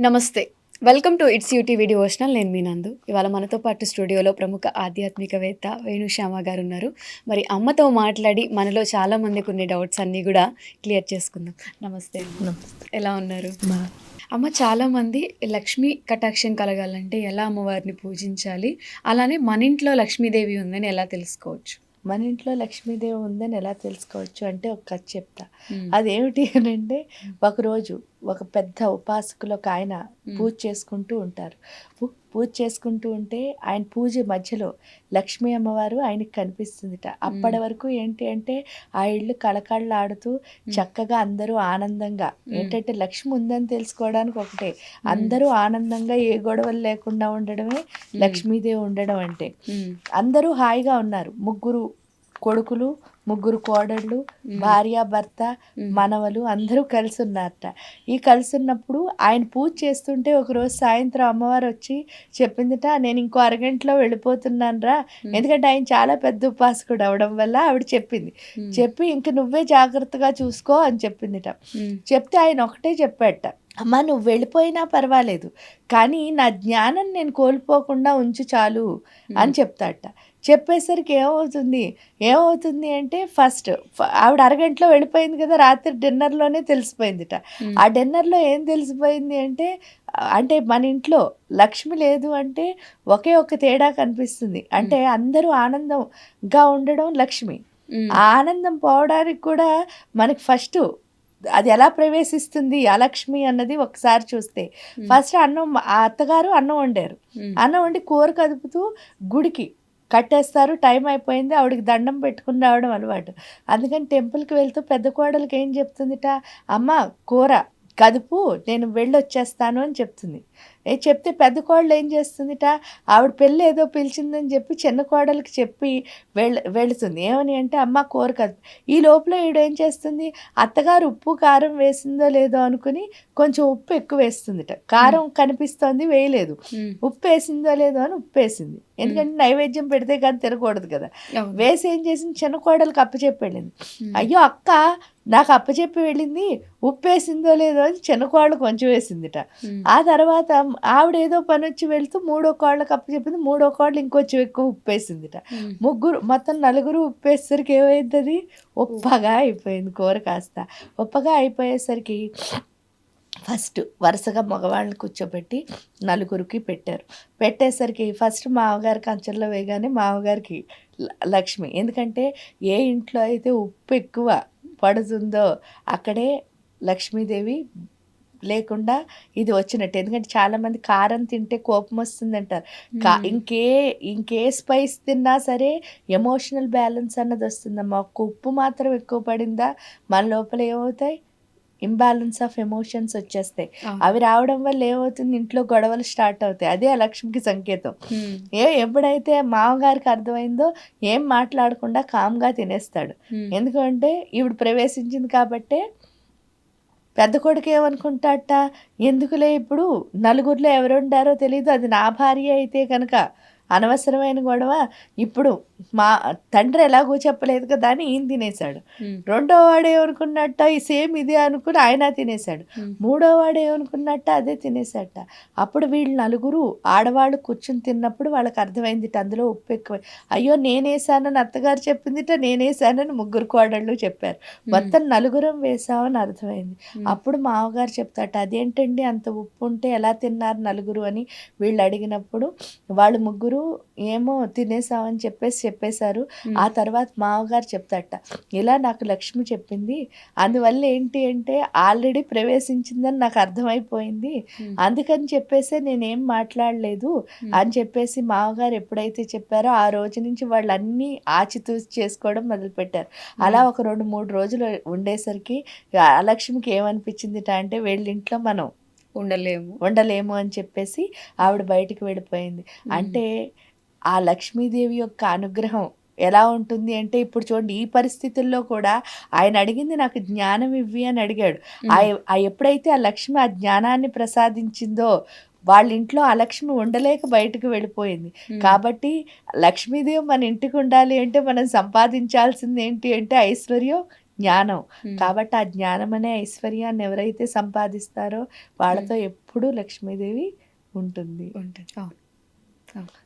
నమస్తే. Welcome to it's UT video వచనల్ నేను మీ నందు. ఇవాళ మనతో పాటు స్టూడియోలో ప్రముఖ ఆధ్యాత్మికవేత్త వేణుశ్యామ గారు ఉన్నారు. మరి అమ్మతో మాట్లాడి మనలో చాలా మందికి ఉన్న డౌట్స్ అన్నీ కూడా క్లియర్ చేసుకుందాం. నమస్తే. ఎలా ఉన్నారు? అమ్మ చాలా మంది లక్ష్మీ కటాక్షం కలగాలంటే ఎలా అమ్మవారిని పూజించాలి? అలానే మన ఇంట్లో లక్ష్మీదేవి ఉందని ఎలా తెలుసుకోవచ్చు? మన ఇంట్లో లక్ష్మీదేవి ఉందని ఎలా తెలుసుకోవచ్చు అంటే ఒక కథ చెప్తా. అదేమిటి అని అంటే ఒకరోజు ఒక పెద్ద ఉపాసకులు ఒక ఆయన పూజ చేసుకుంటూ ఉంటారు. పూజ చేసుకుంటూ ఉంటే ఆయన పూజ మధ్యలో లక్ష్మీ అమ్మవారు ఆయనకి కనిపిస్తుందిట. అప్పటి వరకు ఏంటి అంటే ఆ ఇల్లు కళకళలాడుతూ చక్కగా అందరూ ఆనందంగా ఏంటంటే లక్ష్మి ఉందని తెలుసుకోవడానికి ఒకటే. అందరూ ఆనందంగా ఏ గొడవలు లేకుండా ఉండడమే లక్ష్మీదేవి ఉండడం అంటే. అందరూ హాయిగా ఉన్నారు. ముగ్గురు కొడుకులు ముగ్గురు కోడళ్ళు భార్య భర్త మనవలు అందరూ కలిసి ఉన్నారట ఈ కలిసి ఉన్నప్పుడు ఆయన పూజ చేస్తుంటే ఒకరోజు సాయంత్రం అమ్మవారు వచ్చి చెప్పిందిట నేను ఇంకో అరగంటలో వెళ్ళిపోతున్నాను రా ఎందుకంటే ఆయన చాలా పెద్ద ఉపాసకుడు అవడం వల్ల ఆవిడ చెప్పింది. చెప్పి ఇంక నువ్వే జాగ్రత్తగా చూసుకో అని చెప్పిందిట. చెప్తే ఆయన ఒకటే చెప్పాట అమ్మా నువ్వు వెళ్ళిపోయినా పర్వాలేదు కానీ నా జ్ఞానం నేను కోల్పోకుండా ఉంచు చాలు అని చెప్తాట చెప్పేసరికి ఏమవుతుంది? ఏమవుతుంది అంటే ఫస్ట్ ఆవిడ అరగంటలో వెళ్ళిపోయింది కదా రాత్రి డిన్నర్లోనే తెలిసిపోయిందిట. ఆ డిన్నర్లో ఏం తెలిసిపోయింది అంటే అంటే మన ఇంట్లో లక్ష్మి లేదు అంటే ఒకే ఒక తేడా కనిపిస్తుంది. అంటే అందరూ ఆనందంగా ఉండడం లక్ష్మి. ఆనందం పోవడానికి కూడా మనకి ఫస్ట్ అది ఎలా ప్రవేశిస్తుంది? అలక్ష్మి అన్నది ఒకసారి చూస్తే. ఫస్ట్ అన్నం ఆ అత్తగారు అన్నం వండారు. అన్నం వండి కూర కదుపుతూ గుడికి కట్టేస్తారు. టైం అయిపోయింది. ఆవిడకి దండం పెట్టుకుని రావడం అలవాటు. అందుకని టెంపుల్కి వెళ్తూ పెద్ద కోడలికి ఏం చెప్తుందిట? అమ్మ కూర కదుపు నేను వెళ్ళొచ్చేస్తాను అని చెప్తుంది. ఏ చెప్తే పెద్ద కోడలు ఏం చేస్తుందిట? ఆవిడ పెళ్ళి ఏదో పిలిచిందని చెప్పి చిన్న కోడలికి చెప్పి వెళ్ వెళుతుంది. ఏమని అంటే అమ్మ కూర కదుపు ఈ లోపల ఈవిడ ఏం చేస్తుంది? అత్తగారు ఉప్పు కారం వేసిందో లేదో అనుకుని కొంచెం ఉప్పు ఎక్కువ వేస్తుందిట. కారం కనిపిస్తోంది వేయలేదు. ఉప్పు వేసిందో లేదో అని ఉప్పు వేసింది. ఎందుకంటే నైవేద్యం పెడితే కానీ తినకూడదు కదా. వేసి ఏం చేసింది? చిన్న కోడలికి అప్పచెప్పి వెళ్ళింది. అయ్యో అక్క నాకు అప్పచెప్పి వెళ్ళింది. ఉప్పు వేసిందో లేదో అని చిన్న కోడలు కొంచెం వేసిందిట. ఆ తర్వాత ఆవిడ ఏదో పని వచ్చి వెళ్తూ మూడో కోళ్ళకి అప్పచెప్పింది మూడో కోడలు ఇంకొంచెం ఎక్కువ ఉప్పు వేసిందిట మ్మ్. ముగ్గురు మొత్తం నలుగురు ఉప్పు వేసేసరికి ఏమైంది అది ఉప్పగా అయిపోయింది కూర కాస్త. ఉప్పగా అయిపోయేసరికి ఫస్ట్ వరుసగా మగవాళ్ళని కూర్చోబెట్టి నలుగురికి పెట్టారు. పెట్టేసరికి ఫస్ట్ మామగారి కంచెల్లో వేయగానే మామగారికి లక్ష్మి. ఎందుకంటే ఏ ఇంట్లో అయితే ఉప్పు ఎక్కువ పడుతుందో అక్కడే లక్ష్మీదేవి లేకుండా ఇది వచ్చినట్టు. ఎందుకంటే చాలామంది కారం తింటే కోపం వస్తుంది అంటారు కా. ఇంకే ఇంకే స్పైస్ తిన్నా సరే ఎమోషనల్ బ్యాలెన్స్ అన్నది వస్తుందమ్మా. ఒక్క ఉప్పు మాత్రం ఎక్కువ పడిందా మన లోపల ఏమవుతాయి? ఇంబ్యాలెన్స్ ఆఫ్ ఎమోషన్స్ వచ్చేస్తాయి. అవి రావడం వల్ల ఏమవుతుంది? ఇంట్లో గొడవలు స్టార్ట్ అవుతాయి. అదే ఆ లక్ష్మికి సంకేతం. ఏ ఎప్పుడైతే మామగారికి అర్థమైందో ఏం మాట్లాడకుండా కామ్గా తినేస్తాడు. ఎందుకంటే ఈవిడ ప్రవేశించింది కాబట్టే పెద్ద కొడుకు ఏమనుకుంటాట ఎందుకులే ఇప్పుడు నలుగురిలో ఎవరుండారో తెలియదు అది నా భార్య అయితే కనుక. అనవసరమైన గొడవ. ఇప్పుడు మా తండ్రి ఎలాగో చెప్పలేదు కదా అని ఈయన తినేశాడు. రెండో వాడు ఏమనుకున్నట్ట ఈ సేమ్ ఇదే అనుకుని ఆయన తినేశాడు. మూడో వాడు ఏమనుకున్నట్ట అదే తినేశాట అప్పుడు వీళ్ళు నలుగురు ఆడవాళ్ళు కూర్చుని తిన్నప్పుడు వాళ్ళకి అర్థమైంది అందులో ఉప్పు ఎక్కువ. అయ్యో నేనేసానని అత్తగారు చెప్పిందిట నేనేసానని ముగ్గురు కోడళ్ళు చెప్పారు. మొత్తం నలుగురం వేసామని అర్థమైంది. అప్పుడు మామగారు చెప్తాట అదేంటండి అంత ఉప్పు ఉంటే ఎలా తిన్నారు నలుగురు అని వీళ్ళు అడిగినప్పుడు వాళ్ళు ముగ్గురు ఏమో తినేసామని చెప్పేసి చెప్పేశారు. ఆ తర్వాత మామగారు చెప్తాట ఇలా నాకు లక్ష్మి చెప్పింది అందువల్ల ఏంటి అంటే ఆల్రెడీ ప్రవేశించిందని నాకు అర్థమైపోయింది. అందుకని చెప్పేసి నేనేం మాట్లాడలేదు. అని చెప్పేసి మామగారు ఎప్పుడైతే చెప్పారో ఆ రోజు నుంచి వాళ్ళు అన్నీ ఆచితూచి చేసుకోవడం మొదలుపెట్టారు అలా ఒక రెండు మూడు రోజులు ఉండేసరికి ఆ లక్ష్మికి ఏమనిపించిందిట అంటే వీళ్ళింట్లో మనం ఉండలేము. ఉండలేము అని చెప్పేసి ఆవిడ బయటికి వెళ్ళిపోయింది. అంటే ఆ లక్ష్మీదేవి యొక్క అనుగ్రహం ఎలా ఉంటుంది అంటే ఇప్పుడు చూడండి ఈ పరిస్థితుల్లో కూడా ఆయన అడిగింది నాకు జ్ఞానం ఇవ్వి అని అడిగాడు. ఆ ఎప్పుడైతే ఆ లక్ష్మి ఆ జ్ఞానాన్ని ప్రసాదించిందో వాళ్ళ ఇంట్లో ఆ లక్ష్మి ఉండలేక బయటకు వెళ్ళిపోయింది. కాబట్టి లక్ష్మీదేవి మన ఇంటికి ఉండాలి అంటే మనం సంపాదించాల్సింది ఏంటి అంటే ఐశ్వర్యం జ్ఞానం. కాబట్టి ఆ జ్ఞానం అనే ఐశ్వర్యాన్ని ఎవరైతే సంపాదిస్తారో వాళ్ళతో ఎప్పుడూ లక్ష్మీదేవి ఉంటుంది. ఉంటుంది. అవును.